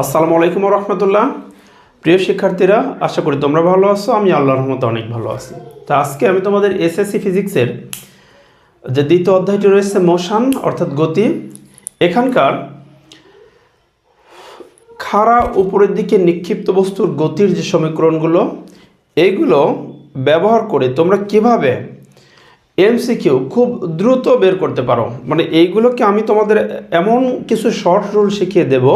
আসসালামু আলাইকুম রহমতুল্লাহ প্রিয় শিক্ষার্থীরা, আশা করি তোমরা ভালো আছো, আমি আল্লাহর রহমতে অনেক ভালো আছি। তা আজকে আমি তোমাদের এসএসসি ফিজিক্সের যে দ্বিতীয় অধ্যায়টি রয়েছে, মোশান, অর্থাৎ গতি, এখানকার খাড়া উপরের দিকে নিক্ষিপ্ত বস্তুর গতির যে সমীকরণগুলো এইগুলো ব্যবহার করে তোমরা কীভাবে এমসিকিউ খুব দ্রুত বের করতে পারো? মানে এইগুলোকে আমি তোমাদের এমন কিছু শর্ট রুল শিখিয়ে দেব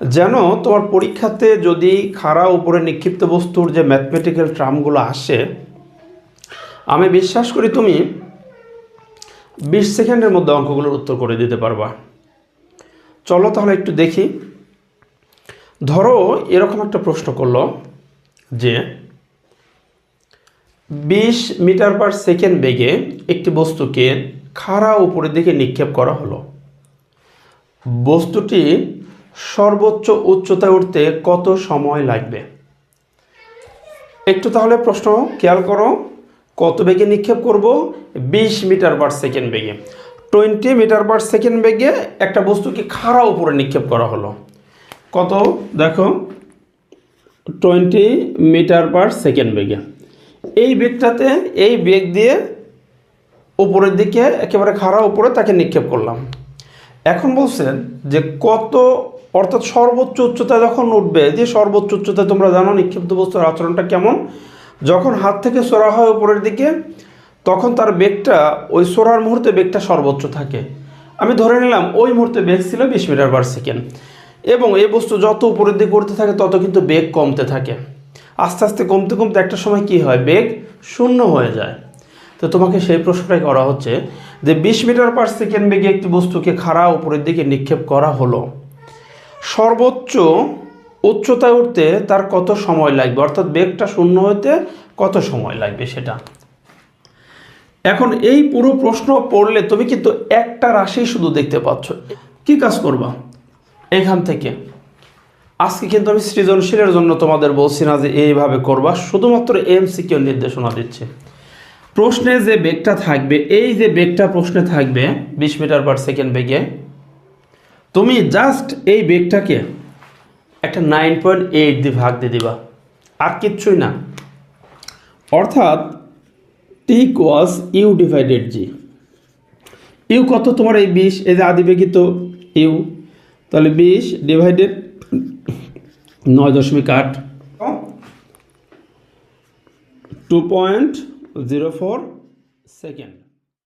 যেন তোমার পরীক্ষাতে যদি খাড়া উপরে নিক্ষিপ্ত বস্তুর যে ম্যাথমেটিক্যাল ট্রামগুলো আসে, আমি বিশ্বাস করি তুমি বিশ সেকেন্ডের মধ্যে অঙ্কগুলোর উত্তর করে দিতে পারবা। চলো তাহলে একটু দেখি। ধরো এরকম একটা প্রশ্ন করল যে, বিশ মিটার পার সেকেন্ড বেগে একটি বস্তুকে খাড়া উপরের দিকে নিক্ষেপ করা হলো। বস্তুটি সর্বোচ্চ উচ্চতায় উঠতে কত সময় লাগবে? একটু তাহলে প্রশ্ন খেয়াল করো। কত বেগে নিক্ষেপ করব? বিশ মিটার পার সেকেন্ড বেগে। টোয়েন্টি মিটার পার সেকেন্ড বেগে একটা বস্তুকে খাড়া উপরে নিক্ষেপ করা হলো। কত? দেখো। টোয়েন্টি মিটার পার সেকেন্ড বেগে। এই বেগটাতে, এই বেগ দিয়ে উপরের দিকে একেবারে খাড়া উপরে তাকে নিক্ষেপ করলাম। এখন বলছেন যে কত অর্থাৎ সর্বোচ্চ উচ্চতায় যখন উঠবে, যে সর্বোচ্চ উচ্চতায় তোমরা জানো নিক্ষিপ্ত বস্তুর আচরণটা কেমন? যখন হাত থেকে সরা হয় উপরের দিকে, তখন তার বেগটা ওই সরার মুহূর্তে বেগটা সর্বোচ্চ থাকে। আমি ধরে নিলাম ওই মুহূর্তে বেগ ছিল বিশ মিটার পার সেকেন্ড। এবং এই বস্তু যত উপরের দিকে উঠতে থাকে, তত কিন্তু বেগ কমতে থাকে। আস্তে আস্তে কমতে কমতে একটা সময় কি হয়? বেগ শূন্য হয়ে যায়। তো তোমাকে সেই প্রশ্নটাই করা হচ্ছে যে বিশ মিটার পার সেকেন্ড বেগে একটি বস্তুকে খাড়া উপরের দিকে নিক্ষেপ করা হলো। সর্বোচ্চ উচ্চতায় উঠতে তার কত সময় লাগবে? অর্থাৎ বেগটা শূন্য হতে কত সময় লাগবে সেটা? এখন এই পুরো প্রশ্ন পড়লে তুমি কিন্তু একটা রাশি শুধু দেখতে পাচ্ছ। কি কাজ করবা? এখান থেকে। আজকে কিন্তু আমি সৃজনশীলের জন্য তোমাদের বলছি না যে এইভাবে করবা, শুধুমাত্র এমসিকিউ নির্দেশনা দিচ্ছে। প্রশ্নে যে বেগটা থাকবে, এই যে বেগটা প্রশ্নে থাকবে, বিশ মিটার পার সেকেন্ড বেগে তুমি জাস্ট এই বেগটাকে একটা নাইন পয়েন্ট এইট দিয়ে ভাগ দিয়ে দিবা। আর কিচ্ছুই না। অর্থাৎ টি কোয়াস ইউ ডিভাইডেড জি ইউ কত তোমার এই বিশ? এই যে আদিবেগী তো ইউ তাহলে বিশ ডিভাইডেড নয় দশমিক আট। Two point zero four second